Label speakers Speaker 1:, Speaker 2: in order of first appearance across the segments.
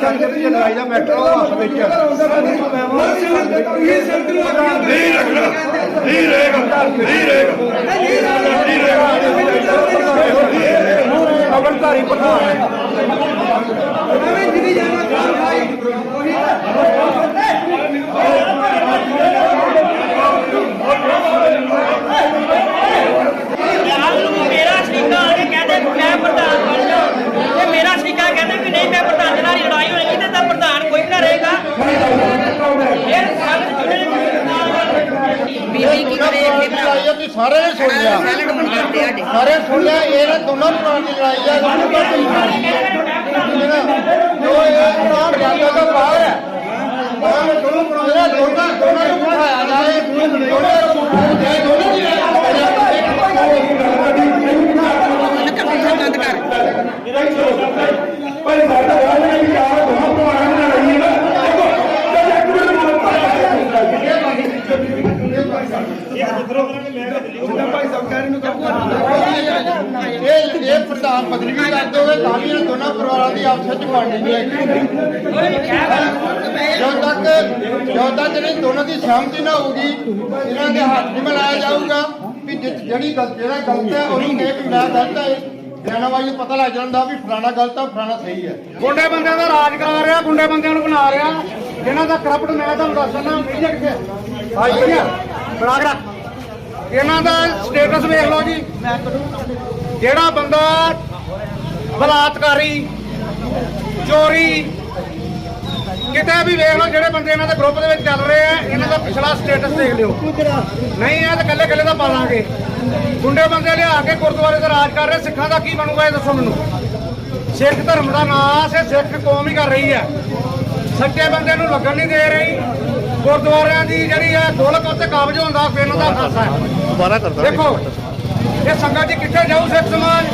Speaker 1: ਸੰਗਤ ਜੀ ਲੜਾਈ ਦਾ ਮੈਟਰ ਉਹ ਆਪਸ ਵਿੱਚ
Speaker 2: ਨਹੀਂ ਰੱਖਣਾ। ਨਹੀਂ ਰਹੇਗਾ ਨਹੀਂ ਰਹੇਗਾ
Speaker 1: ਅਮਰਧਾਰੀ ਪ੍ਰਧਾਨ ਹੈ
Speaker 3: ਮੇਰਾ ਸ਼ਰੀਕਾ ਆ ਕੇ ਕਹਿੰਦੇ ਮੈਂ ਪ੍ਰਧਾਨ ਬਣ ਜਾ ਤੇ ਮੇਰਾ ਸ਼ਰੀਕਾ ਕਹਿੰਦੇ ਵੀ ਨਹੀਂ ਮੈਂ ਪ੍ਰਧਾਨ ਦੇ ਨਾਲ ਹੀ ਲੜਾਈ ਹੋਏਗੀ ਤੇ ਤਾਂ ਪ੍ਰਧਾਨ ਕੋਈ ਵੀ ਨਾ ਰਹੇਗਾ ਇਹ ਸੰਗਤ ਜਿਹੜੇ
Speaker 4: ਬੀਬੀ ਕੀ ਕਰੇ ਇੱਥੇ ਭਰਾ
Speaker 5: ਤੁਸੀਂ ਸਾਰੇ ਨੇ ਸੁਣ ਲਿਆ
Speaker 4: ਸੈਲਡ ਬਣਾਉਂਦੇ ਆਡੇ
Speaker 5: ਸਾਰੇ ਸੁਣ ਲਿਆ ਇਹ ਨਾ ਦੋਨਾਂ ਪਰਿਵਾਰ ਦੀ ਲੜਾਈ ਆ, ਦੋਨਾਂ ਪਰਿਵਾਰ ਦੀ ਜੋ ਇਹ ਨਾ ਜਾਂਦਾ ਤਾਂ ਬਾਹਰ ਹੈ। ਬਾਹਰ ਦੋਨੋਂ ਪਰਿਵਾਰ ਦੋਨਾਂ ਦੋਨਾਂ ਨੂੰ ਬਿਠਾਇਆ ਜਾਏ ਦੋਨਾਂ ਨੂੰ ਬਿਠਾਇਆ ਜਾਏ ਦੋਨਾਂ ਦੀ ਲੜਾਈ
Speaker 4: ਬੰਦ ਕਰ
Speaker 5: ਇਹ ਇਹ ਪ੍ਰਧਾਨ ਬਦਲੀ ਵੀ ਕਰ ਦੋਗੇ ਤਾਂ ਵੀ ਇਹਨਾਂ ਦੋਨਾਂ ਪਰਿਵਾਰਾਂ ਦੀ ਆਪਸ ਜਦੋਂ ਤੱਕ ਜਦੋਂ ਤੱਕ ਇਹਨਾਂ ਦੋਨਾਂ ਦੀ ਸਹਿਮਤੀ ਨਾ ਹੋਊਗੀ, ਇਹਨਾਂ ਦੇ ਹੱਥ ਨਹੀਂ ਮਿਲਾਇਆ ਜਾਊਗਾ ਵੀ ਜਿਹੜੀ ਗਲਤ ਜਿਹੜਾ ਗਲਤ ਹੈ, ਉਹਨੂੰ ਕਹੇ ਵੀ ਮੈਂ ਗਲਤ ਹੈ ਬਿਆਨਾਬਾਜ਼ੀ ਨੂੰ ਪਤਾ ਲੱਗ ਜਾਂਦਾ ਵੀ ਫਲਾਣਾ ਗਲਤ ਹੈ ਫਲਾਣਾ ਸਹੀ ਹੈ।
Speaker 1: ਗੁੰਡੇ ਬੰਦਿਆਂ ਦਾ ਰਾਜ ਕਰਾ ਰਿਹਾ, ਗੁੰਡੇ ਬੰਦਿਆਂ ਨੂੰ ਬਣਾ ਰਿਹਾ। ਜਿਹਨਾਂ ਦਾ ਕਰਪਟ ਮੈਂ ਤੁਹਾਨੂੰ ਦੱਸ ਦਿੰਦਾ ਮੀਡੀਆ ਕਿੱਥੇ? ਆਈ ਹੈ ਬਣਾ ਰੱਖ। ਇਹਨਾਂ ਦਾ ਸਟੇਟਸ ਵੇਖ ਲਓ ਜੀ। ਜਿਹੜਾ ਬੰਦਾ ਬਲਾਤਕਾਰੀ ਚੋਰੀ। ਕਿਤੇ ਵੀ ਵੇਖ ਲਓ ਜਿਹੜੇ ਬੰਦੇ ਇਹਨਾਂ ਦੇ ਗਰੁੱਪ ਦੇ ਵਿੱਚ ਚੱਲ ਰਹੇ ਆ ਇਹਨਾਂ ਦਾ ਪਿਛਲਾ ਸਟੇਟਸ ਦੇਖ ਲਿਓ। ਨਹੀਂ ਇਹ ਤਾਂ ਕੱਲੇ ਕੱਲੇ ਦਾ ਪਾ ਲਾਂਗੇ। ਗੁੰਡੇ ਬੰਦੇ ਲਿਆ ਕੇ ਗੁਰਦੁਆਰੇ ਤੇ ਰਾਜ ਕਰ ਰਹੇ ਸਿੱਖਾਂ ਦਾ ਕੀ ਬਣੂਗਾ ਇਹ ਦੱਸੋ ਮੈਨੂੰ? ਸਿੱਖ ਧਰਮ ਦਾ ਨਾਸ ਹੈ ਸਿੱਖ ਕੌਮ ਹੀ ਕਰ ਰਹੀ ਹੈ। ਸੱਚੇ ਬੰਦੇ ਨੂੰ ਲੱਗਣ ਨਹੀਂ ਦੇ ਰਹੀ। ਗੁਰਦੁਆਰਿਆਂ ਦੀ ਜਿਹੜੀ ਹੈ ਗੋਲਕ ਉੱਤੇ ਕਾਬਜ ਹੁੰਦਾ ਫਿਰ ਇਹਨਾਂ ਦਾ ਖਾਸਾ ਹੈ। ਦੁਬਾਰਾ ਕਰਦਾ ਦੇਖੋ ਇਹ ਸੰਗਤ ਜੀ ਕਿੱਥੇ ਜਾਊ ਸਿੱਖ ਸਮਾਜ?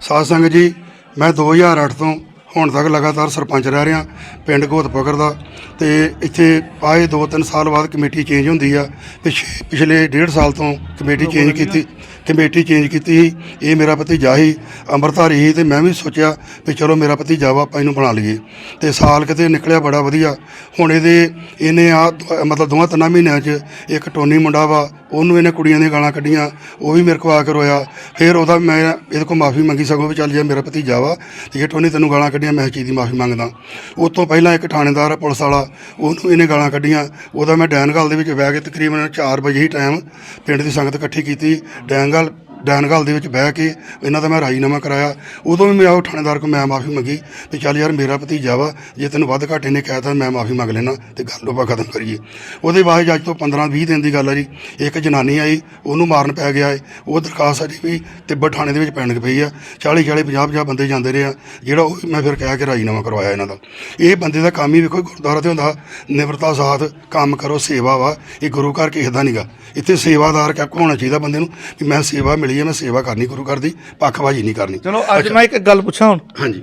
Speaker 6: ਸਾਧ ਸੰਗਤ ਜੀ ਮੈਂ 2008 ਤੋਂ ਹੁਣ ਤੱਕ ਲਗਾਤਾਰ ਸਰਪੰਚ ਰਹਿ ਰਿਹਾ ਪਿੰਡ ਘੋਤਪਕਰ ਦਾ। ਤੇ ਇੱਥੇ ਆਏ 2-3 ਸਾਲ ਬਾਅਦ ਕਮੇਟੀ ਚੇਂਜ ਹੁੰਦੀ ਆ ਪਿਛ- ਪਿਛਲੇ ਡੇਢ ਸਾਲ ਤੋਂ ਕਮੇਟੀ ਚੇਂਜ ਕੀਤੀ ਕਮੇਟੀ ਚੇਂਜ ਕੀਤੀ ਸੀ। ਇਹ ਮੇਰਾ ਭਤੀਜਾ ਸੀ ਅੰਮ੍ਰਿਤਧਾਰੀ ਸੀ ਤੇ ਮੈਂ ਵੀ ਸੋਚਿਆ ਵੀ ਚਲੋ ਮੇਰਾ ਭਤੀਜਾ ਵਾ ਆਪਾਂ ਇਹਨੂੰ ਬਣਾ ਲਈਏ। ਤੇ ਸਾਲ ਕਿਤੇ ਨਿਕਲਿਆ ਬੜਾ ਵਧੀਆ। ਹੁਣ ਇਹਦੇ ਇਹਨੇ ਆ ਮਤਲਬ ਦੋਵਾਂ ਤਿੰਨਾਂ ਮਹੀਨਿਆਂ 'ਚ ਇੱਕ ਟੋਨੀ ਮੁੰਡਾ ਵਾ ਉਹਨੂੰ ਇਹਨੇ ਕੁੜੀਆਂ ਦੀਆਂ ਗਾਲਾਂ ਕੱਢੀਆਂ, ਉਹ ਵੀ ਮੇਰੇ ਕੋਲ ਆ ਕੇ ਰੋਇਆ। ਫਿਰ ਉਹਦਾ ਮੈਂ ਇਹਦੇ ਕੋਲ ਮਾਫੀ ਮੰਗੀ, ਸਗੋਂ ਵੀ ਚੱਲ ਜੇ ਮੇਰਾ ਭਤੀਜਾ ਵਾ ਤੇ ਟੋਨੀ ਤੈਨੂੰ ਗਾਲਾਂ ਕੱਢੀਆਂ, ਮੈਂ ਚੀਜ਼ ਦੀ ਮਾਫੀ ਮੰਗਦਾ। ਉਸ ਤੋਂ ਪਹਿਲਾਂ ਇੱਕ ਥਾਣੇਦਾਰ ਆ, ਪੁਲਿਸ ਵਾਲਾ, ਉਹਨੂੰ ਇਹਨੇ ਗਾਲਾਂ ਕੱਢੀਆਂ। ਉਹਦਾ ਮੈਂ ਡੈਨਗਲ ਦੇ ਵਿੱਚ ਬਹਿ ਕੇ ਤਕਰੀਬਨ 4 ਵਜੇ ਹੀ ਟਾਈਮ ਪਿੰਡ ਦੀ ਸੰਗਤ ਇਕੱਠੀ ਕੀਤੀ। ਡੈਨਗਲ ਡੈਨਗਲ ਦੇ ਵਿੱਚ ਬਹਿ ਕੇ ਇਹਨਾਂ ਦਾ ਮੈਂ ਰਾਜੀਨਾਮਾ ਕਰਾਇਆ। ਉਦੋਂ ਵੀ ਮੈਂ ਉਹ ਥਾਣੇਦਾਰ ਕੋਲ ਮੈਂ ਮਾਫੀ ਮੰਗੀ ਵੀ ਚੱਲ ਯਾਰ ਮੇਰਾ ਭਤੀਜਾ ਵਾ, ਜੇ ਤੈਨੂੰ ਵੱਧ ਘਾਟੇ ਨੇ ਇਹਨੇ ਕਹਿਤਾ ਮੈਂ ਮਾਫੀ ਮੰਗ ਲੈਣਾ ਤੇ ਗੱਲ ਆਪਾਂ ਖਤਮ ਕਰੀਏ। ਉਹਦੇ ਬਾਅਦ ਅੱਜ ਤੋਂ 15 20 ਦਿਨ ਦੀ ਗੱਲ ਹੈ ਜੀ, ਇੱਕ ਜਨਾਨੀ ਆਈ, ਉਹਨੂੰ ਮਾਰਨ ਪੈ ਗਿਆ ਏ। ਉਹ ਦਰਖਾਸਤ ਸਾਡੀ ਵੀ ਤਿੱਬਤ ਥਾਣੇ ਦੇ ਵਿੱਚ ਪੈਣ ਪਈ ਆ। 40 40 50 50 ਬੰਦੇ ਜਾਂਦੇ ਰਹੇ ਆ, ਜਿਹੜਾ ਉਹ ਮੈਂ ਫਿਰ ਕਹਿ ਕੇ ਰਾਜੀਨਾਮਾ ਕਰਵਾਇਆ ਇਹਨਾਂ ਦਾ। ਇਹ ਬੰਦੇ ਦਾ ਕੰਮ ਹੀ ਵੇਖੋ ਗੁਰਦੁਆਰਾ ਤੇ ਹੁੰਦਾ, ਨਿਮਰਤਾ ਸਾਥ, ਕੰਮ ਕਰੋ, ਸੇਵਾ ਵਾ। ਇਹ ਗੁਰੂ ਘਰ ਕਿਸੇ ਦਾ ਨਹੀਂਗਾ ਇੱਥੇ ਸੇਵਾਦਾਰ ਕਿਆ ਹੋਣਾ ਚਾਹੀਦਾ ਬੰਦੇ ਨੂੰ? ਕਿ ਮੈਂ ਸੇਵਾ ਮਿਲੀ ਹੈ ਮੈਂ ਸੇਵਾ ਕਰਨੀ ਗੁਰੂ ਘਰ ਦੀ ਪੱਖਬਾਜ਼ੀ ਨਹੀਂ ਕਰਨੀ।
Speaker 7: ਚਲੋ ਅੱਜ ਮੈਂ ਇੱਕ ਗੱਲ ਪੁੱਛਾਂ ਹੁਣ।
Speaker 6: ਹਾਂਜੀ।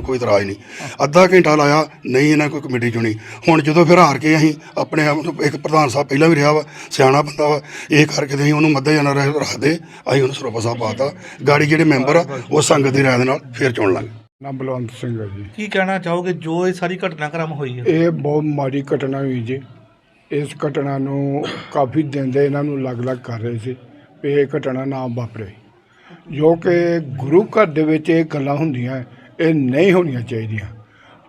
Speaker 6: ਕੋਈ ਇਤਰਾਜ਼ ਨਹੀਂ। ਅੱਧਾ ਘੰਟਾ ਲਾਇਆ ਨਹੀਂ ਇਹਨਾਂ ਕੋਈ ਕਮੇਟੀ ਚੁਣੀ। ਹੁਣ ਜਦੋਂ ਫਿਰ ਹਾਰ ਕੇ ਅਸੀਂ ਆਪਣੇ ਆਪ ਨੂੰ ਇੱਕ ਪ੍ਰਧਾਨ ਸਾਹਿਬ ਪਹਿਲਾਂ ਵੀ ਰਿਹਾ ਵਾ ਸਿਆਣਾ ਬੰਦਾ ਵਾ ਇਹ ਕਰਕੇ ਤੇ ਅਸੀਂ ਉਹਨੂੰ ਮੱਦੇ ਜਾਣਾ ਰੱਖਦੇ ਅਸੀਂ ਉਹਨੂੰ ਸਰੋਪਾ ਸਾਹਿਬ ਪਾਤਾ। ਗਾੜੀ ਜਿਹੜੇ ਮੈਂਬਰ ਆ ਉਹ ਸੰਗਤ ਦੀ ਰਾਏ ਦੇ ਨਾਲ ਫਿਰ ਚੁਣ ਲਾਂਗੇ।
Speaker 8: ਨਾਮ ਬਲਵੰਤ ਸਿੰਘ ਹੈ ਜੀ।
Speaker 7: ਕੀ ਕਹਿਣਾ ਚਾਹੋਗੇ ਜੋ ਇਹ ਸਾਰੀ ਘਟਨਾਕ੍ਰਮ ਹੋਈ ਹੈ?
Speaker 8: ਇਹ ਬਹੁਤ ਮਾੜੀ ਘਟਨਾ ਹੋਈ ਜੀ। ਇਸ ਘਟਨਾ ਨੂੰ ਕਾਫੀ ਦਿਨ ਦੇ ਇਹਨਾਂ ਨੂੰ ਅਲੱਗ-ਅਲੱਗ ਕਰ ਰਹੇ ਸੀ ਵੀ ਇਹ ਘਟਨਾ ਨਾ ਵਾਪਰੇ। ਜੋ ਕਿ ਗੁਰੂ ਘਰ ਦੇ ਵਿੱਚ ਇਹ ਗੱਲਾਂ ਹੁੰਦੀਆਂ ਇਹ ਨਹੀਂ ਹੋਣੀਆਂ ਚਾਹੀਦੀਆਂ।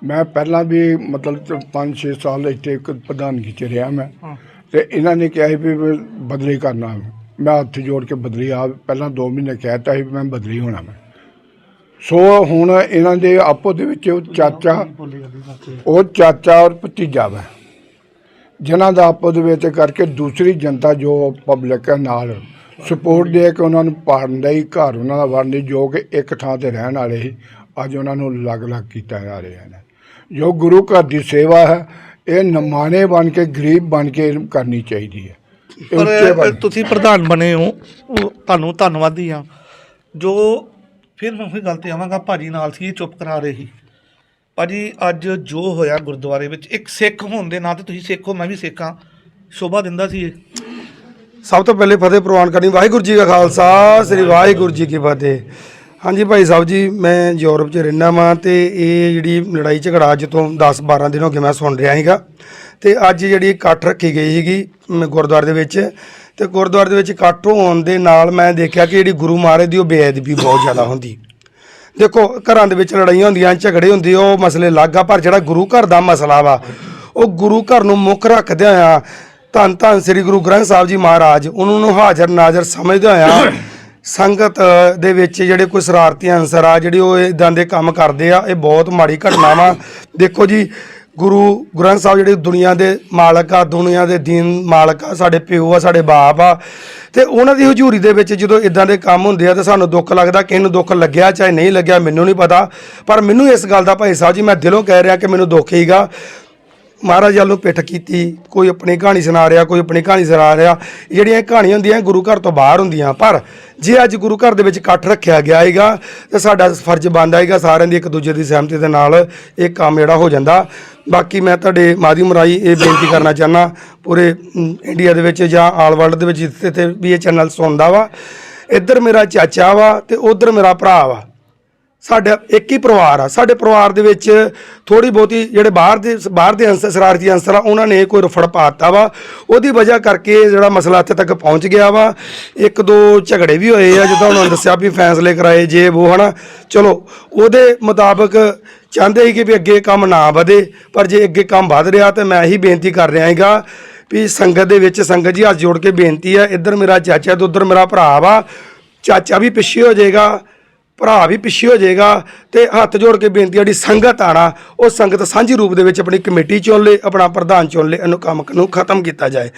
Speaker 8: ਮੈਂ ਪਹਿਲਾਂ ਵੀ ਮਤਲਬ 5-6 ਸਾਲ ਇੱਥੇ ਇੱਕ ਪ੍ਰਧਾਨਗੀ ਚ ਰਿਹਾ ਮੈਂ। ਤੇ ਇਹਨਾਂ ਨੇ ਕਿਹਾ ਸੀ ਵੀ ਮੈਂ ਬਦਲੀ ਕਰਨਾ। ਮੈਂ ਹੱਥ ਜੋੜ ਕੇ ਬਦਲੀ ਆ। ਪਹਿਲਾਂ 2 ਮਹੀਨੇ ਕਹਿਤਾ ਸੀ ਵੀ ਮੈਂ ਬਦਲੀ ਹੋਣਾ ਮੈਂ। ਸੋ ਹੁਣ ਇਹਨਾਂ ਦੇ ਆਪੋ ਦੇ ਵਿੱਚ ਉਹ ਚਾਚਾ ਉਹ ਚਾਚਾ ਔਰ ਭਤੀਜਾ ਵਾ। ਜਿਨ੍ਹਾਂ ਦਾ ਆਪੋ ਦੇ ਵਿੱਚ ਕਰਕੇ ਦੂਸਰੀ ਜਨਤਾ ਜੋ ਪਬਲਿਕ ਹੈ ਨਾਲ ਸਪੋਰਟ ਦੇ ਕੇ ਉਹਨਾਂ ਨੂੰ ਪਾੜਨ ਦਾ ਹੀ ਘਰ ਉਹਨਾਂ ਦਾ ਵੜਨ ਦੀ ਜੋ ਕਿ ਇੱਕ ਥਾਂ ਤੇ ਰਹਿਣ ਵਾਲੇ ਸੀ। ਅੱਜ ਉਹਨਾਂ ਨੂੰ ਅਲੱਗ-ਅਲੱਗ ਕੀਤਾ ਜਾ ਰਿਹਾ ਹੈ। ਜੋ ਗੁਰੂ ਘਰ ਦੀ ਸੇਵਾ ਹੈ ਇਹ ਨਮਾਣੇ ਬਣ ਕੇ ਗਰੀਬ ਬਣ ਕੇ ਕਰਨੀ ਚਾਹੀਦੀ ਹੈ।
Speaker 7: ਪਰ ਤੁਸੀਂ ਪ੍ਰਧਾਨ ਬਣੇ ਹੋ ਤੁਹਾਨੂੰ ਧੰਨਵਾਦੀ ਆ ਜੋ ਫਿਰ ਮੈਂ ਉਹੀ ਗੱਲ ਤੇ ਆਵਾਂਗਾ ਭਾਜੀ ਨਾਲ ਸੀ ਇਹ ਚੁੱਪ ਕਰਾ ਰਹੇ ਸੀ। ਭਾਜੀ ਅੱਜ ਜੋ ਹੋਇਆ ਗੁਰਦੁਆਰੇ ਵਿੱਚ ਇੱਕ ਸਿੱਖ ਹੋਣ ਦੇ ਨਾਂ ਤੇ ਤੁਸੀਂ ਸਿੱਖ ਹੋ ਮੈਂ ਵੀ ਸਿੱਖ ਹਾਂ। ਸ਼ੋਭਾ ਦਿੰਦਾ ਸੀ ਇਹ।
Speaker 9: ਸਭ ਤੋਂ ਪਹਿਲੇ ਫਤਿਹ ਪ੍ਰਵਾਨ ਕਰਨੀ ਵਾਹਿਗੁਰੂ ਜੀ ਕਾ ਖਾਲਸਾ ਸ੍ਰੀ ਵਾਹਿਗੁਰੂ ਜੀ ਕੀ ਫਤਿਹ। ਹਾਂਜੀ ਭਾਈ ਸਾਹਿਬ ਜੀ ਮੈਂ ਯੂਰਪ 'ਚ ਰਹਿਣਾ ਵਾਂ ਤੇ ਇਹ ਜਿਹੜੀ ਲੜਾਈ ਝਗੜਾ ਅੱਜ ਤੋਂ 10 12 ਦਿਨ ਹੋ ਗਏ ਮੈਂ ਸੁਣ ਰਿਹਾ ਸੀਗਾ ਤੇ ਅੱਜ ਜਿਹੜੀ ਇਕੱਠ ਰੱਖੀ ਗਈ ਸੀਗੀ ਮ, ਗੁਰਦੁਆਰੇ ਦੇ ਵਿੱਚ ਤੇ ਗੁਰਦੁਆਰੇ ਦੇ ਵਿੱਚ ਇਕੱਠ ਹੋਣ ਦੇ ਨਾਲ ਮੈਂ ਦੇਖਿਆ ਕਿ ਜਿਹੜੀ ਗੁਰੂ ਮਹਾਰਾਜ ਦੀ ਉਹ ਬੇਅਦਬੀ ਬਹੁਤ ਜ਼ਿਆਦਾ ਹੁੰਦੀ। ਦੇਖੋ ਘਰਾਂ ਦੇ ਵਿੱਚ ਲੜਾਈਆਂ ਹੁੰਦੀਆਂ ਝਗੜੇ ਹੁੰਦੇ ਉਹ ਮਸਲੇ ਅਲੱਗ ਆ ਪਰ ਜਿਹੜਾ ਗੁਰੂ ਘਰ ਦਾ ਮਸਲਾ ਵਾ ਉਹ ਗੁਰੂ ਘਰ ਨੂੰ ਮੁੱਖ ਰੱਖਦਿਆਂ ਹੋਇਆ ਧੰਨ ਧੰਨ ਸ੍ਰੀ ਗੁਰੂ ਗ੍ਰੰਥ ਸਾਹਿਬ ਜੀ ਮਹਾਰਾਜ ਉਹਨਾਂ ਨੂੰ ਹਾਜ਼ਰ ਨਾਜ਼ਰ ਸਮਝਦੇ ਹੋਇਆ ਸੰਗਤ ਦੇ ਵਿੱਚ ਜਿਹੜੇ ਕੋਈ ਸ਼ਰਾਰਤੀ ਅਨਸਰ ਆ, ਜਿਹੜੇ ਉਹ ਇਦਾਂ ਦੇ ਕੰਮ ਕਰਦੇ ਆ, ਇਹ ਬਹੁਤ ਮਾੜੀ ਘਟਨਾ ਵਾ। ਦੇਖੋ ਜੀ, ਗੁਰੂ ਗ੍ਰੰਥ ਸਾਹਿਬ ਜਿਹੜੇ ਦੁਨੀਆ ਦੇ ਮਾਲਕ ਆ, ਦੁਨੀਆ ਦੇ ਦੀਨ ਮਾਲਕ ਆ, ਸਾਡੇ ਪਿਓ ਆ, ਸਾਡੇ ਬਾਪ ਆ, ਤੇ ਉਹਨਾਂ ਦੀ ਹਜ਼ੂਰੀ ਦੇ ਵਿੱਚ ਜਦੋਂ ਇਦਾਂ ਦੇ ਕੰਮ ਹੁੰਦੇ ਆ, ਤਾਂ ਸਾਨੂੰ ਦੁੱਖ ਲੱਗਦਾ ਕਿ ਇਹਨੂੰ ਦੁੱਖ ਲੱਗਿਆ ਚਾਹੇ ਨਹੀਂ ਲੱਗਿਆ, ਮੈਨੂੰ ਨਹੀਂ ਪਤਾ। ਪਰ ਮੈਨੂੰ ਇਸ ਗੱਲ ਦਾ ਭਾਈ ਸਾਹਿਬ ਜੀ, ਮੈਂ ਦਿਲੋਂ ਕਹਿ ਰਿਹਾ ਕਿ ਮੈਨੂੰ ਦੁੱਖ ਹੀਗਾ। ਮਹਾਰਾਜ ਵੱਲੋਂ ਪਿੱਠ ਕੀਤੀ, ਕੋਈ ਆਪਣੀ ਕਹਾਣੀ ਸੁਣਾ ਰਿਹਾ, ਕੋਈ ਆਪਣੀ ਕਹਾਣੀ ਸੁਣਾ ਰਿਹਾ। ਜਿਹੜੀਆਂ ਇਹ ਕਹਾਣੀਆਂ ਹੁੰਦੀਆਂ ਇਹ ਗੁਰੂ ਘਰ ਤੋਂ ਬਾਹਰ ਹੁੰਦੀਆਂ, ਪਰ ਜੇ ਅੱਜ ਗੁਰੂ ਘਰ ਦੇ ਵਿੱਚ ਇਕੱਠ ਰੱਖਿਆ ਗਿਆ ਹੈਗਾ, ਤਾਂ ਸਾਡਾ ਫਰਜ਼ ਬਣਦਾ ਹੈਗਾ ਸਾਰਿਆਂ ਦੀ ਇੱਕ ਦੂਜੇ ਦੀ ਸਹਿਮਤੀ ਦੇ ਨਾਲ ਇਹ ਕੰਮ ਜਿਹੜਾ ਹੋ ਜਾਂਦਾ। ਬਾਕੀ ਮੈਂ ਤੁਹਾਡੇ ਮਾਧਿਅਮ ਰਾਹੀਂ ਇਹ ਬੇਨਤੀ ਕਰਨਾ ਚਾਹੁੰਦਾ, ਪੂਰੇ ਇੰਡੀਆ ਦੇ ਵਿੱਚ ਜਾਂ ਆਲ ਵਰਲਡ ਦੇ ਵਿੱਚ ਜਿੱਥੇ ਤੇ ਵੀ ਇਹ ਚੈਨਲ ਸੁਣਦਾ ਵਾ, ਇੱਧਰ ਮੇਰਾ ਚਾਚਾ ਵਾ ਤੇ ਉਧਰ ਮੇਰਾ ਭਰਾ ਵਾ। ਸਾਡਾ ਇੱਕ ਹੀ ਪਰਿਵਾਰ ਆ। ਸਾਡੇ ਪਰਿਵਾਰ ਦੇ ਵਿੱਚ ਥੋੜੀ ਬਹੁਤੀ ਜਿਹੜੇ ਬਾਹਰ ਦੇ ਬਾਹਰ ਦੇ ਅੰਸਰ ਸ਼ਰਾਰਤੀ ਅੰਸਰ ਆ, ਉਹਨਾਂ ਨੇ ਕੋਈ ਰਫੜ ਪਾਤਾ ਵਾ। ਉਹਦੀ ਵਜ੍ਹਾ ਕਰਕੇ ਜਿਹੜਾ ਮਸਲਾ ਇੱਥੇ ਤੱਕ ਪਹੁੰਚ ਗਿਆ ਵਾ। ਇੱਕ ਦੋ ਝਗੜੇ ਵੀ ਹੋਏ ਆ, ਜਿੱਦਾਂ ਉਹਨਾਂ ਨੇ ਦੱਸਿਆ ਵੀ ਫੈਸਲੇ ਕਰਾਏ ਜੇ ਉਹ ਹਨਾ। ਚਲੋ, ਉਹਦੇ ਮੁਤਾਬਕ ਚਾਹੁੰਦੇ ਸੀ ਕਿ ਵੀ ਅੱਗੇ ਕੰਮ ਨਾ ਵਧੇ, ਪਰ ਜੇ ਅੱਗੇ ਕੰਮ ਵਧ ਰਿਹਾ ਤਾਂ ਮੈਂ ਇਹੀ ਬੇਨਤੀ ਕਰ ਰਿਹਾ ਹੈਗਾ ਵੀ ਸੰਗਤ ਦੇ ਵਿੱਚ ਸੰਗਤ ਜੀ ਹੱਥ ਜੋੜ ਕੇ ਬੇਨਤੀ ਆ, ਇੱਧਰ ਮੇਰਾ ਚਾਚਾ ਤੇ ਉੱਧਰ ਮੇਰਾ ਭਰਾ ਵਾ। ਚਾਚਾ ਵੀ ਪਿੱਛੇ ਹੋ ਜਾਏਗਾ। ਭਰਾ ਵੀ ਪਿੱਛੇ ਹੋ ਜਾਏਗਾ ਤੇ ਹੱਥ ਜੋੜ ਕੇ ਬੇਨਤੀ ਜਿਹੜੀ ਸੰਗਤ ਆਣਾ ਉਹ ਸੰਗਤ ਸਾਂਝੀ ਰੂਪ ਦੇ ਵਿੱਚ ਆਪਣੀ ਕਮੇਟੀ ਚੁਣ ਲੇ, ਆਪਣਾ ਪ੍ਰਧਾਨ ਚੁਣ ਲੇ, ਇਹਨੂੰ ਕੰਮ ਨੂੰ ਖਤਮ ਕੀਤਾ ਜਾਏ।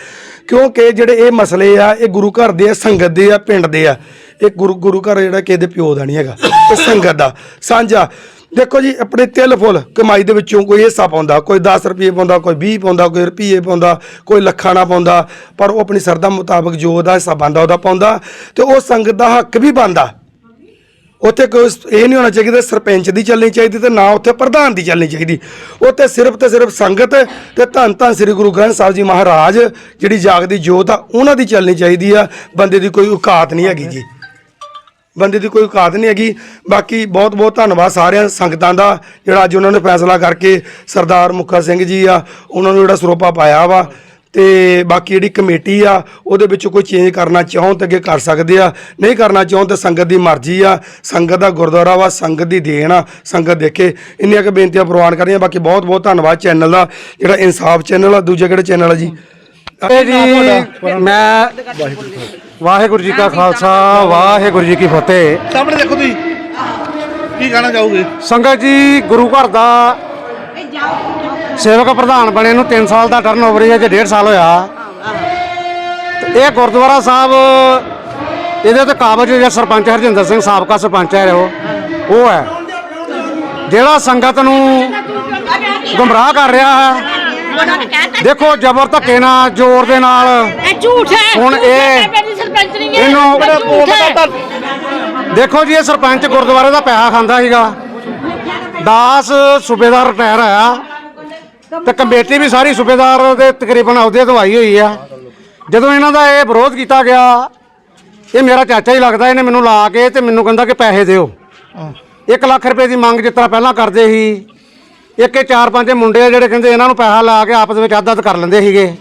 Speaker 9: ਕਿਉਂਕਿ ਜਿਹੜੇ ਇਹ ਮਸਲੇ ਆ, ਇਹ ਗੁਰੂ ਘਰ ਦੇ ਆ, ਸੰਗਤ ਦੇ ਆ, ਪਿੰਡ ਦੇ ਆ, ਇਹ ਗੁਰੂ ਗੁਰੂ ਘਰ ਜਿਹੜਾ ਕਿਸੇ ਦੇ ਪਿਓ ਦਾ ਨਹੀਂ ਹੈਗਾ, ਇਹ ਸੰਗਤ ਦਾ। ਸਾਂਝਾ। ਦੇਖੋ ਜੀ, ਆਪਣੇ ਤਿਲ ਫੁੱਲ ਕਮਾਈ ਦੇ ਵਿੱਚੋਂ ਕੋਈ ਹਿੱਸਾ ਪਾਉਂਦਾ, ਕੋਈ 10 ਰੁਪਏ ਪਾਉਂਦਾ, ਕੋਈ 20 ਪਾਉਂਦਾ, ਕੋਈ ਰੁਪਏ ਪਾਉਂਦਾ, ਕੋਈ ਲੱਖਾਂ ਨਾ ਪਾਉਂਦਾ, ਪਰ ਉਹ ਆਪਣੀ ਸਰਦਾ ਮੁਤਾਬਕ ਜੋ ਉਹਦਾ ਹਿੱਸਾ ਬਣਦਾ, ਉਹਦਾ ਪਾਉਂਦਾ, ਤੇ ਉਹ ਸੰਗਤ ਦਾ ਹੱਕ ਵੀ ਬਣਦਾ। ਉੱਥੇ ਕੋਈ ਇਹ ਨਹੀਂ ਹੋਣਾ ਚਾਹੀਦਾ ਸਰਪੰਚ ਦੀ ਚੱਲਣੀ ਚਾਹੀਦੀ ਤੇ ਨਾ ਉੱਥੇ ਪ੍ਰਧਾਨ ਦੀ ਚੱਲਣੀ ਚਾਹੀਦੀ। ਉੱਥੇ ਸਿਰਫ ਤੇ ਸਿਰਫ ਸੰਗਤ ਤੇ ਧੰਨ ਧੰਨ ਸ੍ਰੀ ਗੁਰੂ ਗ੍ਰੰਥ ਸਾਹਿਬ ਜੀ ਮਹਾਰਾਜ ਜਿਹੜੀ ਜਾਗਦੀ ਜੋਤ ਆ, ਉਹਨਾਂ ਦੀ ਚੱਲਣੀ ਚਾਹੀਦੀ ਆ। ਬੰਦੇ ਦੀ ਕੋਈ ਔਕਾਤ ਨਹੀਂ ਹੈਗੀ ਜੀ। ਬੰਦੇ ਦੀ ਕੋਈ ਔਕਾਤ ਨਹੀਂ ਹੈਗੀ। ਬਾਕੀ ਬਹੁਤ ਬਹੁਤ ਧੰਨਵਾਦ ਸਾਰਿਆਂ ਸੰਗਤਾਂ ਦਾ ਜਿਹੜਾ ਅੱਜ ਉਹਨਾਂ ਨੇ ਫੈਸਲਾ ਕਰਕੇ ਸਰਦਾਰ ਮੁੱਖਾ ਸਿੰਘ ਜੀ ਆ, ਉਹਨਾਂ ਨੂੰ ਜਿਹੜਾ ਸਰੋਪਾ ਪਾਇਆ ਵਾ। ਤੇ ਬਾਕੀ ਜਿਹੜੀ ਕਮੇਟੀ ਆ ਉਹਦੇ ਵਿੱਚ ਕੋਈ ਚੇਂਜ ਕਰਨਾ ਚਾਹੋਂ ਤਾਂ ਅੱਗੇ ਕਰ ਸਕਦੇ ਆ। ਨਹੀਂ ਕਰਨਾ ਚਾਹੋਂ ਤਾਂ ਸੰਗਤ ਦੀ ਮਰਜ਼ੀ ਆ। ਸੰਗਤ ਦਾ ਗੁਰਦੁਆਰਾ ਵਾ ਸੰਗਤ ਦੀ ਦੇਣ ਆ। ਸੰਗਤ ਦੇਖੇ ਇੰਨੀਆਂ ਕੁ ਬੇਨਤੀਆਂ ਪ੍ਰਵਾਨ ਕਰ ਰਹੀਆਂ ਬਾਕੀ ਬਹੁਤ ਬਹੁਤ ਧੰਨਵਾਦ ਚੈਨਲ ਦਾ ਜਿਹੜਾ ਇਨਸਾਫ ਚੈਨਲ ਆ ਦੂਜੇ ਕਿਹੜੇ ਚੈਨਲ ਆ ਜੀ?
Speaker 1: ਮੈਂ ਵਾਹਿਗੁਰੂ ਜੀ ਕਾ ਖਾਲਸਾ ਵਾਹਿਗੁਰੂ ਜੀ ਕੀ ਫਤਿਹ।
Speaker 7: ਸਾਹਮਣੇ ਦੇਖੋ ਤੁਸੀਂ ਕੀ ਕਹਿਣਾ ਚਾਹੋਗੇ
Speaker 1: ਸੰਗਤ ਜੀ ਗੁਰੂ ਘਰ ਦਾ ਸੇਵਕ ਪ੍ਰਧਾਨ ਬਣੇ ਨੂੰ 3 ਸਾਲ ਦਾ ਟਰਨ ਓਵਰ ਹੈ ਜੇ 1.5 ਸਾਲ ਹੋਇਆ। ਤੇ ਇਹ ਗੁਰਦੁਆਰਾ ਸਾਹਿਬ ਇਹਦੇ ਤੇ ਕਾਬਜ ਜਿਹੜਾ ਸਰਪੰਚ ਹਰਜਿੰਦਰ ਸਿੰਘ ਸਾਬਕਾ ਸਰਪੰਚ ਹੈ ਉਹ। ਉਹ ਹੈ। ਜਿਹੜਾ ਸੰਗਤ ਨੂੰ ਗੁੰਮਰਾਹ ਕਰ ਰਿਹਾ ਹੈ ਦੇਖੋ ਜ਼ਬਰ ਧੱਕੇ ਨਾਲ ਜ਼ੋਰ ਦੇ ਨਾਲ।
Speaker 3: ਇਹ ਝੂਠ ਹੈ
Speaker 1: ਹੁਣ ਇਹ-
Speaker 3: ਮੇਰੀ ਸਰਪੰਚ ਨਹੀਂ ਹੈ
Speaker 1: ਇਹਨੂੰ। ਦੇਖੋ ਜੀ ਇਹ ਸਰਪੰਚ ਗੁਰਦੁਆਰੇ ਦਾ ਪੈਸਾ ਖਾਂਦਾ ਸੀਗਾ। 10 ਸੂਬੇਦਾਰ ਰਿਟਾਇਰ ਆਇਆ ਤੇ ਕਮੇਟੀ ਵੀ ਸਾਰੀ ਸੂਬੇਦਾਰ ਦੇ ਤਕਰੀਬਨ ਅਹੁਦੇ ਤੋਂ ਆਈ ਹੋਈ ਆ। ਜਦੋਂ ਇਹਨਾਂ ਦਾ ਇਹ ਵਿਰੋਧ ਕੀਤਾ ਗਿਆ, ਇਹ ਮੇਰਾ ਚਾਚਾ ਹੀ ਲੱਗਦਾ, ਇਹਨੇ ਮੈਨੂੰ ਲਾ ਕੇ ਤੇ ਮੈਨੂੰ ਕਹਿੰਦਾ ਕਿ ਪੈਸੇ ਦਿਓ। 1 ਲੱਖ ਰੁਪਏ ਦੀ ਮੰਗ ਜਿਸ ਤਰ੍ਹਾਂ ਪਹਿਲਾਂ ਕਰਦੇ ਸੀ, ਇੱਕ ਇਹ ਚਾਰ ਪੰਜ ਮੁੰਡੇ ਆ ਜਿਹੜੇ ਕਹਿੰਦੇ ਇਹਨਾਂ ਨੂੰ ਪੈਸਾ ਲਾ ਕੇ ਆਪਸ ਵਿੱਚ ਅੱਧ ਅੱਧ ਕਰ ਲੈਂਦੇ ਸੀਗੇ।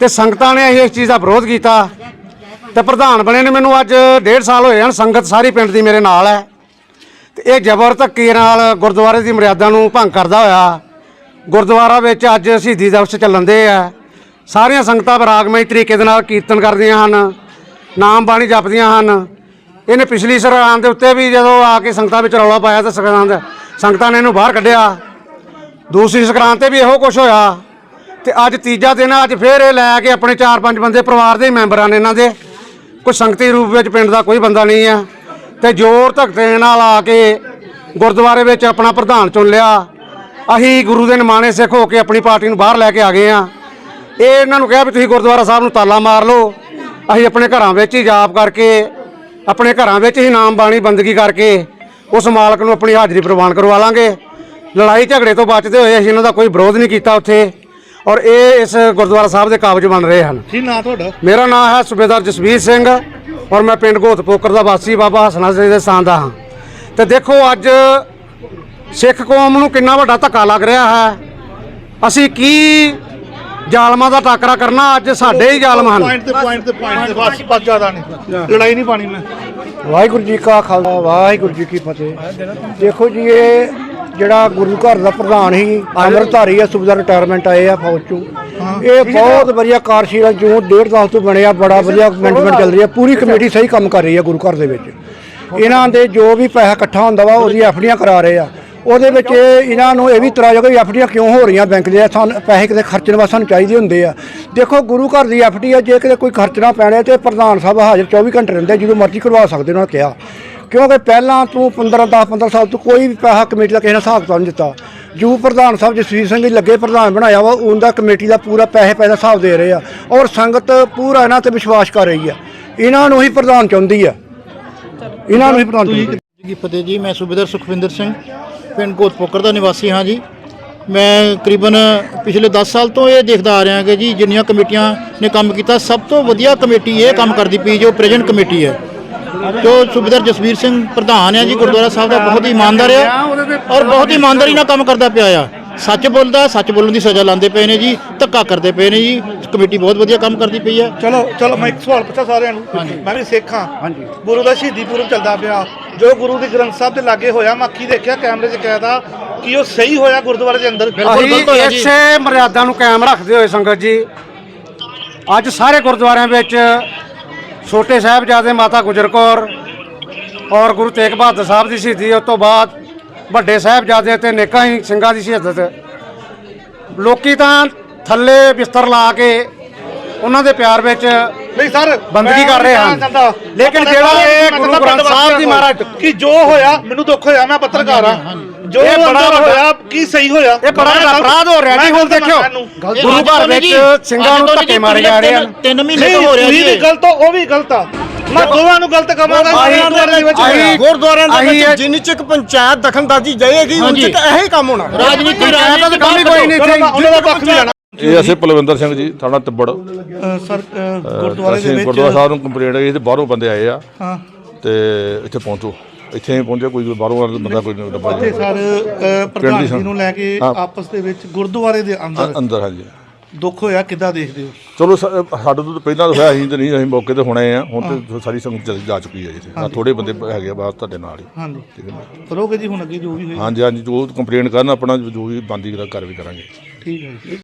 Speaker 1: ਤੇ ਸੰਗਤਾਂ ਨੇ ਇਸ ਚੀਜ਼ ਦਾ ਵਿਰੋਧ ਕੀਤਾ। ਤੇ ਪ੍ਰਧਾਨ ਬਣੇ ਨੇ ਮੈਨੂੰ ਅੱਜ 1.5 ਸਾਲ ਹੋਏ ਹਨ, ਸੰਗਤ ਸਾਰੀ ਪਿੰਡ ਦੀ ਮੇਰੇ ਨਾਲ ਹੈ। ਤੇ ਇਹ ਜ਼ਬਰ ਧੱਕੇ ਨਾਲ ਗੁਰਦੁਆਰੇ ਦੀ ਮਰਿਆਦਾ ਨੂੰ ਭੰਗ ਕਰਦਾ ਹੋਇਆ। ਗੁਰਦੁਆਰਾ ਵਿੱਚ ਅੱਜ ਸ਼ਹੀਦੀ ਦਿਵਸ ਚੱਲਣ ਦੇ ਆ। ਸਾਰੀਆਂ ਸੰਗਤਾਂ ਬਰਾਗਮਈ ਤਰੀਕੇ ਦੇ ਨਾਲ ਕੀਰਤਨ ਕਰਦੀਆਂ ਹਨ ਨਾਮ ਬਾਣੀ ਜਪਦੀਆਂ ਹਨ। ਇਹਨੇ ਪਿਛਲੀ ਸਰਕਾਰ ਦੇ ਉੱਤੇ ਵੀ ਜਦੋਂ ਆ ਕੇ ਸੰਗਤਾਂ ਵਿੱਚ ਰੌਲਾ ਪਾਇਆ ਤਾਂ ਸੰਗਤਾਂ ਸੰਗਤਾਂ ਨੇ ਇਹਨੂੰ ਬਾਹਰ ਕੱਢਿਆ। ਦੂਸਰੀ ਸੰਕਰਾਂਤ ਤੇ ਵੀ ਇਹੋ ਕੁਝ ਹੋਇਆ ਤੇ ਅੱਜ ਤੀਜਾ ਦਿਨ ਆ, ਅੱਜ ਫੇਰ ਇਹ ਲੈ ਕੇ ਆਪਣੇ 4-5 ਬੰਦੇ ਪਰਿਵਾਰ ਦੇ ਮੈਂਬਰਾਂ ਨੇ ਇਹਨਾਂ ਦੇ। ਕੋਈ ਸੰਗਤੀ ਰੂਪ ਵਿੱਚ ਪਿੰਡ ਦਾ ਕੋਈ ਬੰਦਾ ਨਹੀਂ ਹੈ ਤੇ ਜ਼ੋਰ ਧੱਕੇ ਨਾਲ ਆ ਕੇ ਗੁਰਦੁਆਰੇ ਵਿੱਚ ਆਪਣਾ ਪ੍ਰਧਾਨ ਚੁਣ ਲਿਆ। ਅਸੀਂ ਗੁਰੂ ਦੇ ਨਿਮਾਣੇ ਸਿੱਖ ਹੋ ਕੇ ਆਪਣੀ ਪਾਰਟੀ ਨੂੰ ਬਾਹਰ ਲੈ ਕੇ ਆ ਗਏ ਆ ਇਹ ਇਹਨਾਂ ਨੂੰ ਕਿਹਾ ਵੀ ਤੁਸੀਂ ਗੁਰਦੁਆਰਾ ਸਾਹਿਬ ਨੂੰ ਤਾਲਾ ਮਾਰ ਲਓ। ਅਸੀਂ ਆਪਣੇ ਘਰਾਂ ਵਿੱਚ ਹੀ ਜਾਪ ਕਰਕੇ ਆਪਣੇ ਘਰਾਂ ਵਿੱਚ ਹੀ ਨਾਮ ਬਾਣੀ ਬੰਦਗੀ ਕਰਕੇ ਉਸ ਮਾਲਕ ਨੂੰ ਆਪਣੀ ਹਾਜ਼ਰੀ ਪ੍ਰਵਾਨ ਕਰਵਾ ਲਾਂਗੇ। ਲੜਾਈ ਝਗੜੇ ਤੋਂ ਬਚਦੇ ਹੋਏ ਅਸੀਂ ਇਹਨਾਂ ਦਾ ਕੋਈ ਵਿਰੋਧ ਨਹੀਂ ਕੀਤਾ ਉੱਥੇ ਔਰ ਇਹ ਇਸ ਗੁਰਦੁਆਰਾ ਸਾਹਿਬ ਦੇ ਕਾਬਜ ਬਣ ਰਹੇ ਹਨ।
Speaker 7: ਕੀ ਨਾਂ ਤੁਹਾਡਾ?
Speaker 1: ਮੇਰਾ ਨਾਮ ਹੈ ਸੂਬੇਦਾਰ ਜਸਵੀਰ ਸਿੰਘ ਔਰ ਮੈਂ ਪਿੰਡ ਘੋਤ ਪੋਕਰ ਦਾ ਵਾਸੀ ਬਾਬਾ ਹਸਨਾ ਸਿੰਘ ਦੇ ਸਥਾਨ ਦਾ ਹਾਂ। ਤੇ ਦੇਖੋ ਅੱਜ ਸਿੱਖ ਕੌਮ ਨੂੰ ਕਿੰਨਾ ਵੱਡਾ ਧੱਕਾ ਲੱਗ ਰਿਹਾ ਹੈ। ਅਸੀਂ ਕੀ ਜ਼ਾਲਮਾਂ ਦਾ ਟਾਕਰਾ ਕਰਨਾ ਅੱਜ ਸਾਡੇ ਹੀ ਜ਼ਾਲਮ ਹਨ।
Speaker 7: ਪੁਆਇੰਟ ਤੇ ਪੁਆਇੰਟ ਤੇ ਪੁਆਇੰਟ ਤੇ ਬਸ ਬਸ ਜ਼ਿਆਦਾ ਨਹੀਂ। ਲੜਾਈ ਨਹੀਂ ਪਾਣੀ ਮੈਂ।
Speaker 4: ਵਾਹਿਗੁਰੂ ਜੀ ਕਾ ਖਾਲਸਾ ਵਾਹਿਗੁਰੂ ਜੀ ਕੀ ਫਤਿਹ। ਦੇਖੋ ਜੀ ਇਹ ਜਿਹੜਾ ਗੁਰੂ ਘਰ ਦਾ ਪ੍ਰਧਾਨ ਸੀ ਅੰਮ੍ਰਿਤਧਾਰੀ ਆ ਸੂਬੇਦਾਰ ਰਿਟਾਇਰਮੈਂਟ ਆਏ ਆ ਫੌਜ ਚੋਂ। ਇਹ ਬਹੁਤ ਵਧੀਆ ਕਾਰਜਸ਼ੀਲ ਆ ਜੋ ਡੇਢ ਸਾਲ ਤੋਂ ਬਣਿਆ ਬੜਾ ਵਧੀਆ ਮੈਨੇਜਮੈਂਟ ਚੱਲ ਰਹੀ ਹੈ ਪੂਰੀ ਕਮੇਟੀ ਸਹੀ ਕੰਮ ਕਰ ਰਹੀ ਹੈ ਗੁਰੂ ਘਰ ਦੇ ਵਿੱਚ। ਇਹਨਾਂ ਦੇ ਜੋ ਵੀ ਪੈਸਾ ਇਕੱਠਾ ਹੁੰਦਾ ਵਾ ਉਹਦੀ ਐਫਡੀਆਂ ਕਰਾ ਰਹੇ ਆ। ਉਹਦੇ ਵਿੱਚ ਇਹ- ਇਹਨਾਂ ਨੂੰ ਇਹ ਵੀ ਇਤਰਾਜ਼ ਹੋਗਾ ਵੀ ਐਫਡੀਆਂ ਕਿਉਂ ਹੋ ਰਹੀਆਂ ਬੈਂਕ ਦੇ ਸਾਨੂੰ ਪੈਸੇ ਕਿਤੇ ਖਰਚਣ ਵਾਸਤੇ ਸਾਨੂੰ ਚਾਹੀਦੇ ਹੁੰਦੇ ਆ। ਦੇਖੋ ਗੁਰੂ ਘਰ ਦੀ ਐਫਡੀ ਆ ਜੇ ਕਿਤੇ ਕੋਈ ਖਰਚਣਾ ਪੈਣਾ ਤੇ ਪ੍ਰਧਾਨ ਸਾਹਿਬ ਹਾਜ਼ਰ 24 ਘੰਟੇ ਰਹਿੰਦੇ ਜਦੋਂ ਮਰਜ਼ੀ ਕਰਵਾ ਸਕਦੇ ਉਹਨਾਂ ਕਿਹਾ। ਕਿਉਂਕਿ ਪਹਿਲਾਂ ਤੂੰ 15 10 15 ਸਾਲ ਤੋਂ ਕੋਈ ਵੀ ਪੈਸਾ ਕਮੇਟੀ ਦਾ ਕਿਸੇ ਨੇ ਹਿਸਾਬ ਕਿਤਾਬ ਨਹੀਂ ਦਿੱਤਾ। ਜੋ ਪ੍ਰਧਾਨ ਸਾਹਿਬ ਜਸਵੀਰ ਸਿੰਘ ਜੀ ਲੱਗੇ ਪ੍ਰਧਾਨ ਬਣਾਇਆ ਵਾ ਉਹਦਾ ਕਮੇਟੀ ਦਾ ਪੂਰਾ ਪੈਸੇ ਪੈਸਾ ਹਿਸਾਬ ਦੇ ਰਹੇ ਆ। ਔਰ ਸੰਗਤ ਪੂਰਾ ਇਹਨਾਂ ਤੇ ਵਿਸ਼ਵਾਸ ਕਰ ਰਹੀ ਆ। ਇਹਨਾਂ ਨੂੰ ਹੀ ਪ੍ਰਧਾਨ ਚਾਹੁੰਦੀ ਆ। ਇਹਨਾਂ ਨੂੰ ਹੀ ਪ੍ਰਧਾਨ ਚਾਹੁੰਦੀ ਆ।
Speaker 10: ਜੀ ਫਤਿਹ ਜੀ? ਮੈਂ ਸੂਬੇਦਾਰ ਸੁਖਵਿੰਦਰ ਸਿੰਘ। ਪਿੰਡ ਕੋਤਪੋਕਰ ਦਾ ਨਿਵਾਸੀ ਹਾਂ ਜੀ। ਮੈਂ ਤਕਰੀਬਨ ਪਿਛਲੇ 10 ਸਾਲ ਤੋਂ ਇਹ ਦੇਖਦਾ ਆ ਰਿਹਾ ਕਿ ਜੀ ਜਿੰਨੀਆਂ ਕਮੇਟੀਆਂ ਨੇ ਕੰਮ ਕੀਤਾ ਸਭ ਤੋਂ ਵਧੀਆ ਕਮੇਟੀ ਇਹ ਕੰਮ ਕਰਦੀ ਪਈ ਜੋ ਪ੍ਰੈਜ਼ੈਂਟ ਕਮੇਟੀ ਹੈ। ਜੋ ਸੂਬੇਦਾਰ ਜਸਵੀਰ ਸਿੰਘ ਪ੍ਰਧਾਨ ਹੈ ਜੀ ਗੁਰਦੁਆਰਾ ਸਾਹਿਬ ਦਾ ਬਹੁਤ ਹੀ ਇਮਾਨਦਾਰ ਆ ਔਰ ਬਹੁਤ ਹੀ ਇਮਾਨਦਾਰੀ ਨਾਲ ਕੰਮ ਕਰਦਾ ਪਿਆ ਆ। ਸੱਚ ਬੋਲਦਾ ਸੱਚ ਬੋਲਣ ਦੀ ਸਜ਼ਾ ਲਾਉਂਦੇ ਪਏ ਨੇ ਜੀ ਧੱਕਾ ਕਰਦੇ ਪਏ ਨੇ ਜੀ ਕਮੇਟੀ ਬਹੁਤ ਵਧੀਆ ਕੰਮ ਕਰਦੀ ਪਈ ਆ।
Speaker 7: ਚਲੋ ਚਲੋ ਮੈਂ ਇੱਕ ਸਵਾਲ ਪੁੱਛਾਂ ਸਾਰਿਆਂ ਨੂੰ। ਮੈਂ ਵੀ ਸਿੱਖ ਹਾਂ। ਹਾਂਜੀ। ਗੁਰੂ ਦਾ ਸ਼ਹੀਦੀ ਪੁਰਬ ਚੱਲਦਾ ਪਿਆ। ਜੋ ਗੁਰੂ ਦੀ ਗ੍ਰੰਥ ਸਾਹਿਬ ਦੇ ਲਾਗੇ ਹੋਇਆ ਮੈਂ ਅੱਖੀ ਦੇਖਿਆ ਕੈਮਰੇ 'ਚ ਕਹਿਦਾ ਕਿ ਉਹ ਸਹੀ ਹੋਇਆ ਗੁਰਦੁਆਰੇ ਦੇ ਅੰਦਰ?
Speaker 1: ਅਸੀਂ ਇਸੇ ਮਰਿਆਦਾ ਨੂੰ ਕਾਇਮ ਰੱਖਦੇ ਹੋਏ ਸੰਗਤ ਜੀ ਅੱਜ ਸਾਰੇ ਗੁਰਦੁਆਰਿਆਂ ਵਿੱਚ ਛੋਟੇ ਸਾਹਿਬਜ਼ਾਦੇ ਮਾਤਾ ਗੁਜਰ ਕੌਰ ਔਰ ਗੁਰੂ ਤੇਗ ਬਹਾਦਰ ਸਾਹਿਬ ਦੀ ਸ਼ਹੀਦੀ ਉਸ ਤੋਂ ਬਾਅਦ ਵੱਡੇ ਸਾਹਿਬਜ਼ਾਦੇ ਤੇ ਨੇਕਾਂ ਹੀ ਸਿੰਘਾਂ ਦੀ ਸ਼ਹਾਦਤ। ਲੋਕੀ ਤਾਂ ਥੱਲੇ ਬਿਸਤਰ ਲਾ ਕੇ ਉਹਨਾਂ ਦੇ ਪਿਆਰ ਵਿੱਚ
Speaker 7: ਨਹੀਂ ਸਰ
Speaker 1: ਬੰਦਗੀ ਕਰ ਰਹੇ ਹਨ। ਲੇਕਿਨ ਜਿਹੜਾ ਇਹ ਗੁਰੂ ਗ੍ਰੰਥ ਸਾਹਿਬ ਦੀ ਮਹਾਰਾਜ
Speaker 7: ਕਿ ਜੋ ਹੋਇਆ ਮੈਨੂੰ ਦੁੱਖ ਹੋਇਆ ਮੈਂ ਪੱਤਰਕਾਰ ਹਾਂ। ਜੋ
Speaker 1: ਇਹ ਬੜਾ
Speaker 7: ਹੋਇਆ ਕੀ ਸਹੀ ਹੋਇਆ?
Speaker 1: ਇਹ ਬੜਾ ਅਪਰਾਧ ਹੋ ਰਿਹਾ ਜੀ ਹੁਣ ਦੇਖਿਓ ਗੁਰੂ ਘਰ ਵਿੱਚ ਸਿੰਘਾਂ ਨੂੰ ਧੱਕੇ ਮਾਰੇ ਜਾ ਰਹੇ ਹਨ।
Speaker 10: ਤਿੰਨ ਮਹੀਨੇ
Speaker 7: ਨਹੀਂ
Speaker 10: ਤੋਂ ਹੋ ਰਿਹਾ ਜੀ
Speaker 7: ਵੀ। ਗਲਤ ਉਹ ਵੀ ਗਲਤ ਆ। ਮੈਂ ਦੋਵਾਂ ਨੂੰ ਗਲਤ ਕਵਾਂਗਾ ਗੁਰਦੁਆਰੇ ਦੇ ਵਿੱਚ।
Speaker 10: ਗੁਰਦੁਆਰਿਆਂ
Speaker 1: ਦੇ ਵਿੱਚ
Speaker 10: ਜਿੰਨੀ ਚਿਕ ਪੰਚਾਇਤ ਦਖਲਅੰਦਾਜ਼ੀ ਜਾਏਗੀ
Speaker 1: ਉਨ ਚਿਕ
Speaker 10: ਇਹੀ ਕੰਮ ਹੋਣਾ। ਰਾਜਨੀਤੀ
Speaker 1: ਪੰਚਾਇਤ ਦਾ ਕੰਮ ਹੀ ਕੋਈ ਨਹੀਂ ਇੱਥੇ।
Speaker 7: ਉਹਨਾਂ ਦਾ ਪੱਖ ਨਹੀਂ ਲੈਣਾ।
Speaker 2: ਇਹ ਅਸੀਂ ਪਲਵਿੰਦਰ ਸਿੰਘ ਜੀ ਥਾਣਾ ਤਿੱਬੜ।
Speaker 7: ਸਰ ਗੁਰਦੁਆਰੇ ਦੇ
Speaker 2: ਅਸੀਂ ਗੁਰਦੁਆਰਾ
Speaker 7: ਵਿੱਚ
Speaker 2: ਸਾਹਿਬ ਨੂੰ ਕੰਪਲੇਂਟ ਆਈ ਤੇ ਬਾਹਰੋਂ ਬੰਦੇ ਆਏ ਆ।
Speaker 7: ਹਾਂ।
Speaker 2: ਤੇ ਇੱਥੇ ਪਹੁੰਚੋ। ਇੱਥੇ ਪਹੁੰਚਿਆ ਕੋਈ ਬਾਹਰੋਂ ਵਾਲਾ ਬੰਦਾ ਕੋਈ ਨਹੀਂ। ਡੱਬਾ
Speaker 7: ਤੇ ਸਰ ਪ੍ਰਧਾਨ ਜੀ ਨੂੰ ਲੈ ਕੇ। ਆਪਸ ਦੇ ਵਿੱਚ ਗੁਰਦੁਆਰੇ ਦੇ ਅੰਦਰ
Speaker 2: ਅੰਦਰ ਹਾਂਜੀ।
Speaker 7: ਦੁੱਖ ਹੋਇਆ ਕਿੱਦਾਂ ਦੇਖਦੇ ਹੋ?
Speaker 2: ਚਲੋ ਸਾਡੇ ਤੋਂ ਪਹਿਲਾਂ ਤਾਂ ਹੋਇਆ ਅਸੀਂ ਤਾਂ ਨਹੀਂ ਅਸੀਂ ਮੌਕੇ ਤੇ ਹੋਣੇ ਆ। ਹੁਣ ਤੇ ਸਾਰੀ ਸੰਗਤ ਜਾ ਚੁੱਕੀ ਹੈ ਜੀ ਥੋੜੇ ਬੰਦੇ ਹੈਗੇ ਆ ਬਾਹਰ ਤੁਹਾਡੇ ਨਾਲ ਹੀ।
Speaker 7: ਹਾਂਜੀ? ਕਰੋਗੇ ਜੀ ਹੁਣ ਅੱਗੇ ਜੋ ਵੀ ਹੋਏ
Speaker 2: ਹਾਂਜੀ ਹਾਂਜੀ ਜੋ ਕੰਪਲੇਂਟ ਕਰਨ ਆਪਣਾ ਜੋ ਵੀ ਬੰਦੀ ਕਾਰਵਾਈ ਕਰਾਂਗੇ।
Speaker 7: ਠੀਕ ਹੈ। ਜੀ